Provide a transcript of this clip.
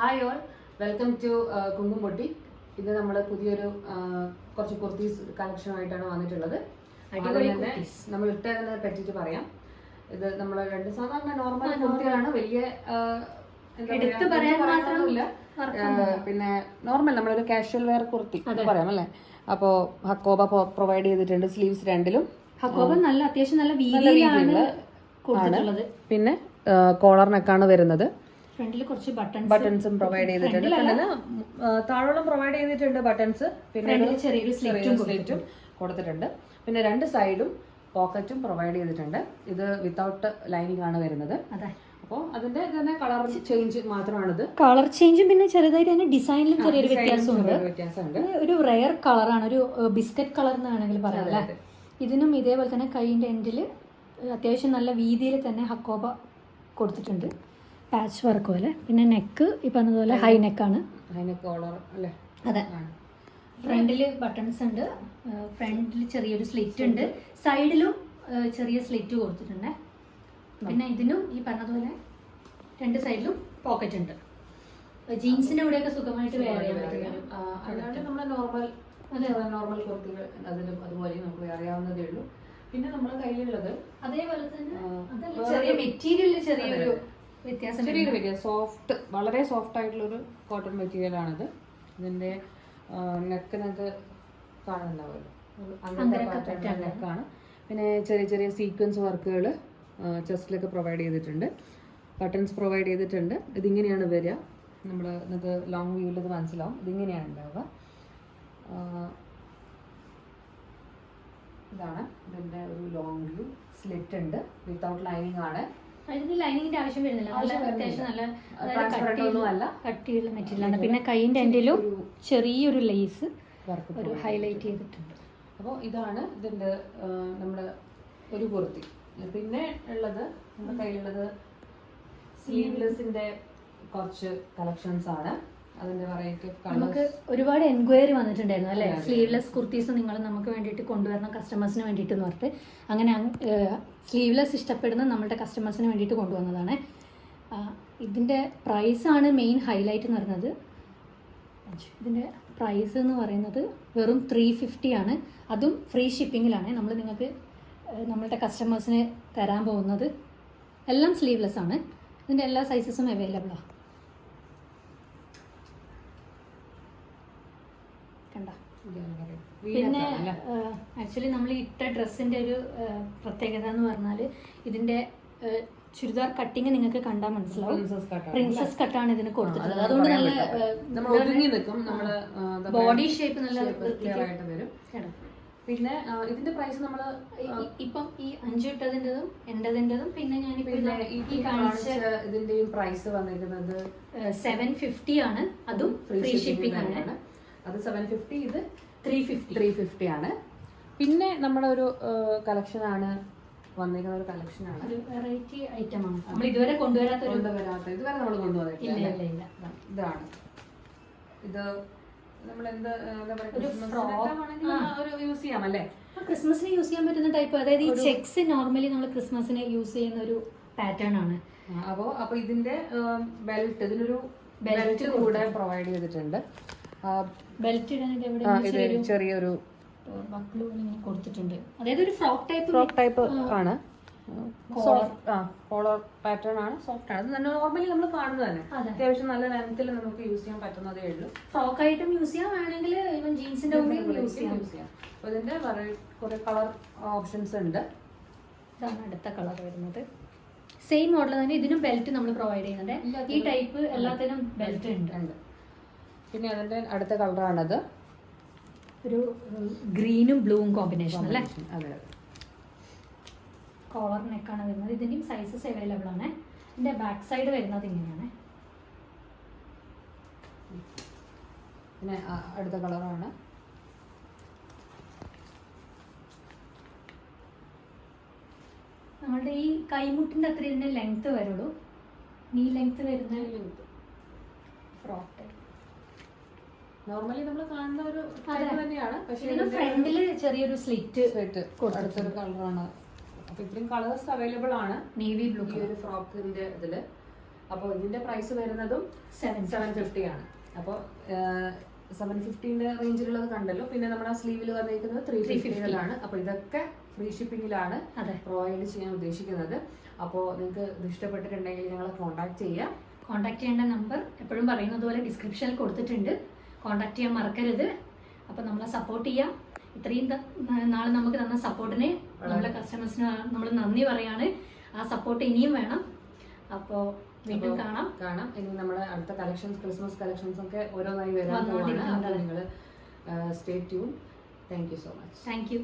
Hi all welcome to കുങ്കും പൊട്ടി ഇത് നമ്മൾ പുതിയൊരു കുറച്ച് കുർത്തീസ് കളക്ഷനുമായിട്ടാണ് വന്നിട്ടുള്ളത്. അടിപൊളി ആദ്യം തന്നെ നമ്മൾ ഇട്ടതിനെ പറ്റിയിട്ട് പറയാം. ഇത് നമ്മൾ രണ്ട് സാധാരണ നോർമൽ കുർത്തികളാണ്. വലിയ എടുത്ത് പറയാൻ പിന്നെ നോർമൽ നമ്മളൊരു കാഷ്വൽ വെയർ കുർത്തി. പറയാം അല്ലേ? അപ്പോൾ ഹക്കോബ പ്രൊവൈഡ് ചെയ്തിട്ടുണ്ട് സ്ലീവ്സ് രണ്ടിലും. ഹക്കോബ നല്ല അത്യാവശ്യം നല്ല വീതിയിലാണ് പിന്നെ കോളർ നെക്കാണ് വരുന്നത്. ഫ്രണ്ടിൽ കുറച്ച് ബട്ടൺസ് ബട്ടൺസും പ്രൊവൈഡ് ചെയ്തിട്ടുണ്ട്. താഴോളം പ്രൊവൈഡ് ചെയ്തിട്ടുണ്ട് ബട്ടൺസ് പിന്നെ ചെറിയൊരു സ്ലിറ്റും കൊടുത്തിട്ടുണ്ട്. പിന്നെ രണ്ട് സൈഡും പോക്കറ്റും പ്രൊവൈഡ് ചെയ്തിട്ടുണ്ട്. ഇത് വിത്തൗട്ട് ലൈനിങ് ആണ് വരുന്നത്. അതെ. അപ്പോൾ അതിന്റെ തന്നെ കളർ ചേഞ്ച് മാത്രമാണിത്. കളർ ചേഞ്ചും പിന്നെ ചെറുതായിട്ട് തന്നെ ഡിസൈനിലും ചെറിയൊരു വ്യത്യാസമുണ്ട്. ഒരു റെയർ കളറാണ് ഒരു ബിസ്ക്കറ്റ് കളർ എന്ന് വേണമെങ്കിൽ പറയാം ഇതിനും ഇതേപോലെ തന്നെ കൈയിന്റെ എൻഡിൽ അത്യാവശ്യം നല്ല വീതിയിൽ തന്നെ ഹക്കോബ കൊടുത്തിട്ടുണ്ട്. പാച്ച് വർക്ക് പോലെ. പിന്നെ നെക്ക് ഈ പറഞ്ഞതുപോലെ ഹൈ നെക്കാണ് അതിന് കോളർ അല്ലേ? അതെ. ഫ്രണ്ടിൽ ബട്ടൺസ് ഉണ്ട്. ഫ്രണ്ടിൽ ചെറിയൊരു സ്ലിറ്റ് ഉണ്ട്. സൈഡിലും ചെറിയ സ്ലിറ്റ് കൊടുത്തിട്ടുണ്ട്. പിന്നെ ഇതിനും ഈ പറഞ്ഞതുപോലെ രണ്ട് സൈഡിലും പോക്കറ്റ് ഉണ്ട്. ജീൻസിന്റെ കൂടെയൊക്കെ സുഖമായിട്ട് വേറെ അല്ലാണ്ട് നമ്മുടെ നോർമൽ നോർമൽ കുർത്തികൾ അതിലും അതുപോലെ നമുക്ക് അറിയാവുന്നതേ ഉള്ളൂ. പിന്നെ നമ്മുടെ കയ്യിലുള്ളത് അതേപോലെ തന്നെ ചെറിയ മെറ്റീരിയൽ മെറ്റീരിയലിൽ ചെറിയൊരു വ്യത്യാസം ചെറിയൊരു വ്യത്യാസം. സോഫ്റ്റ് വളരെ സോഫ്റ്റ് ആയിട്ടുള്ളൊരു കോട്ടൺ മെറ്റീരിയൽ ആണിത് ഇതിന്റെ നെക്ക് നിങ്ങൾക്ക് കാണുന്നുണ്ടാവുമല്ലോ നെക്കാണ് പിന്നെ ചെറിയ ചെറിയ സീക്വൻസ് വർക്കുകൾ ചെസ്റ്റിലൊക്കെ പ്രൊവൈഡ് ചെയ്തിട്ടുണ്ട്. ബട്ടൺസ് പ്രൊവൈഡ് ചെയ്തിട്ടുണ്ട്. ഇതിങ്ങനെയാണ് വരിക. നമ്മൾ നിങ്ങൾക്ക് ലോങ് വ്യൂവിൽ ഇത് മനസ്സിലാവും. ഇതിങ്ങനെയാണ് ഉണ്ടാവുക. ഇതാണ് ഇതിന്റെ ഒരു ലോങ് വ്യൂ സ്ലിറ്റ് ഉണ്ട്. വിത്തൗട്ട് ലൈനിങ് ആണ്. ലൈനിങ്ങിന്റെ ആവശ്യം വരുന്നില്ല. നല്ല അത്യാവശ്യം നല്ല കട്ടിയുള്ള- ആണ്. പിന്നെ കൈയിന്റെ എന്റെലും ചെറിയൊരു ലേസ് വർക്ക് ഒരു ഹൈലൈറ്റ് ചെയ്തിട്ടുണ്ട്. അപ്പോൾ ഇതാണ് ഇതിന്റെ നമ്മുടെ ഒരു കുർത്തി. പിന്നെ ഉള്ളത് നമ്മുടെ കയ്യിലുള്ളത് സ്ലീവ്ലെസ്സിന്റെ കുറച്ച് കളക്ഷൻസ് ആണ്. അതിന്റെ വെറൈറ്റി നമുക്ക് ഒരുപാട് എൻക്വയറി വന്നിട്ടുണ്ടായിരുന്നു അല്ലേ. സ്ലീവ്ലെസ് കുർത്തീസ് നിങ്ങൾ നമുക്ക് വേണ്ടിയിട്ട് കൊണ്ടുവരണം കസ്റ്റമേഴ്സിന് വേണ്ടിയിട്ട് എന്ന് പറഞ്ഞിട്ട്. അങ്ങനെ സ്ലീവ്ലെസ് ഇഷ്ടപ്പെടുന്ന നമ്മുടെ കസ്റ്റമേഴ്സിന് വേണ്ടിയിട്ട് കൊണ്ടുവന്നതാണ്. ഇതിന്റെ പ്രൈസ് ആണ് മെയിൻ ഹൈലൈറ്റ് എന്ന് പറയുന്നത്. ഇതിന്റെ പ്രൈസ് എന്ന് പറയുന്നത് വെറും ത്രീ ഫിഫ്റ്റി ആണ്. അതും ഫ്രീ ഷിപ്പിങ്ങിലാണ് നമ്മൾ നിങ്ങൾക്ക് നമ്മളുടെ കസ്റ്റമേഴ്സിന് തരാൻ പോകുന്നത് എല്ലാം സ്ലീവ്ലെസ് ആണ്. ഇതിന്റെ എല്ലാ സൈസസും അവൈലബിളാണ് കണ്ടോ. പിന്നെ ആക്ച്വലി നമ്മൾ ഇട്ട ഡ്രസ്സിന്റെ ഒരു പ്രത്യേകത എന്ന് പറഞ്ഞാൽ ഇതിന്റെ ചുരിദാർ കട്ടിങ് നിങ്ങൾക്ക് കണ്ടാൽ മനസ്സിലാവും. പ്രിൻസസ് കട്ടാണ് ഇതിന് കൊടുത്തിട്ടുള്ളത്. അതുകൊണ്ട് നല്ല ബോഡി ഷേപ്പ് നല്ല വരും. പിന്നെ ഇതിന്റെ പ്രൈസ് നമ്മൾ ഇപ്പം ഈ അഞ്ചു ഇട്ടതിന്റെതും എന്റെതിന്റെതും പിന്നെ ഞാൻ പിന്നെ ഈ കാണിച്ച ഇതിന്റെയും പ്രൈസ് വന്നിരിക്കുന്നത് സെവൻ ഫിഫ്റ്റി ആണ്. അതും ഫ്രീ ഷിപ്പിംഗ് ആണ്. അത് സെവൻ ഫിഫ്റ്റി ഇത് ത്രീ ഫിഫ്റ്റി ത്രീ ഫിഫ്റ്റി ആണ്. പിന്നെ നമ്മുടെ ഒരു കളക്ഷൻ ആണ് വന്നിരിക്കുന്ന ഒരു കളക്ഷൻ ആണ്. വെറൈറ്റി ഐറ്റം ആണ്. നമ്മൾ ഇതുവരെ കൊണ്ടുവരാത്ത കൊണ്ടുവരാത്ത ഇതുവരെ നമ്മൾ കൊണ്ടുവന്നിട്ടില്ല ഇതാണ്. ഇത് നമ്മൾ എന്ത് യൂസ് ചെയ്യാം അല്ലേ? ക്രിസ്മസിന് യൂസ് ചെയ്യാൻ പറ്റുന്ന ടൈപ്പ് അതായത് ഈ ചെക്സ് നോർമലി നമ്മൾ ക്രിസ്മസിന് യൂസ് ചെയ്യുന്ന ഒരു പാറ്റേൺ ആണ്. അപ്പോൾ അപ്പോ അപ്പൊ ഇതിന്റെ ബെൽറ്റ് ഇതിനൊരു ബെൽറ്റ് കൂടെ പ്രൊവൈഡ് ചെയ്തിട്ടുണ്ട്. ബെൽറ്റ് ഇത് ചെറിയൊരു കൊടുത്തിട്ടുണ്ട്. അതായത് ഒരു ഫ്രോക്ക് ടൈപ്പ് ഫ്രോക്ക് ടൈപ്പ് ആണ്. കോളർ പാറ്റേൺ ആണ് സോഫ്റ്റ് ആണ്. ഇത് നോർമലി നമ്മൾ കാണുന്നത് തന്നെ. അതെ. അത്യാവശ്യം നല്ല ലെങ്ത്തിൽ നമുക്ക് യൂസ് ചെയ്യാൻ പറ്റുന്നതേ ഉള്ളൂ. ഫ്രോക്ക് ആയിട്ടും യൂസ് ചെയ്യാം. വേണമെങ്കിൽ ജീൻസിന്റെ കൂടെ യൂസ് ചെയ്യാം. യൂസ് ചെയ്യാം. ഇതിന്റെ കുറെ കളർ ഓപ്ഷൻസ് ഉണ്ട്. ഇതാണ് അടുത്ത കളർ വരുന്നത്. സെയിം മോഡൽ തന്നെ ഇതിനും ബെൽറ്റ് നമ്മൾ പ്രൊവൈഡ് ചെയ്യുന്നുണ്ട്. ഈ ടൈപ്പ് എല്ലാത്തിനും ബെൽറ്റ് ഉണ്ട്. പിന്നെ അതിന്റെ അടുത്ത കളറാണത്. ഒരു ഗ്രീനും ബ്ലൂവും കോമ്പിനേഷൻ അല്ലേ? അതെ കോളർ നെക്കാണ് വരുന്നത്. ഇതിന്റെയും സൈസസ് അവൈലബിൾ ആണ്. ഇതിന്റെ ബാക്ക് സൈഡ് വരുന്നത് ഇങ്ങനെയാണ്. പിന്നെ അടുത്ത കളറാണ്. നമ്മളുടെ ഈ കൈമുട്ടിന്റെ അത്ര ലെങ്ത് വരുള്ളൂ. നീ ലെങ്ത് വരുന്ന ഫ്രോക്ക് ടൈപ്പ് നോർമലി നമ്മൾ കാണുന്ന ഒരു. തന്നെയാണ്. പക്ഷേ ഇതിന് ഫ്രണ്ടിൽ ചെറിയൊരു സ്ലിറ്റ് അടുത്തൊരു കളറാണ് അപ്പൊ ഇത്രയും കളേഴ്സ് അവൈലബിൾ ആണ് നേവി ബ്ലൂ ഈ ഒരു ഫ്രോക്കിന്റെ ഇതിൽ. അപ്പോൾ ഇതിന്റെ പ്രൈസ് വരുന്നതും സെവൻ സെവൻ ഫിഫ്റ്റി ആണ്. അപ്പോൾ സെവൻ ഫിഫ്റ്റീന്റെ റേഞ്ചിലുള്ളത് കണ്ടല്ലോ. പിന്നെ നമ്മുടെ സ്ലീവിൽ വന്നിരിക്കുന്നത് ത്രീ 350 ഫിഫ്റ്റിയിലാണ് അപ്പോൾ ഇതൊക്കെ ഫ്രീ ഷിപ്പിങ്ങിലാണ് പ്രൊവൈഡ് ചെയ്യാൻ ഉദ്ദേശിക്കുന്നത്. അപ്പോൾ നിങ്ങൾക്ക് ഇത് ഇഷ്ടപ്പെട്ടിട്ടുണ്ടെങ്കിൽ ഞങ്ങളെ കോൺടാക്ട് ചെയ്യാം. കോൺടാക്ട് ചെയ്യേണ്ട നമ്പർ എപ്പോഴും പറയുന്നത് പോലെ ഡിസ്ക്രിപ്ഷനിൽ കൊടുത്തിട്ടുണ്ട്. കോൺടാക്ട് ചെയ്യാൻ മറക്കരുത്. അപ്പോൾ നമ്മളെ സപ്പോർട്ട് ചെയ്യാം. ഇത്രയും നാളെ നമുക്ക് തന്ന സപ്പോർട്ടിന് നമ്മുടെ കസ്റ്റമേഴ്സിന് നമ്മൾ നന്ദി പറയാണ്. ആ സപ്പോർട്ട് ഇനിയും വേണം. അപ്പോൾ വീണ്ടും കാണാം. കാണാം. ഇനി നമ്മുടെ അടുത്ത കളക്ഷൻസ് ക്രിസ്മസ് കളക്ഷൻസ് ഒക്കെ ഓരോന്നായി വരാൻ. നിങ്ങൾ stay tune thank you so much thank you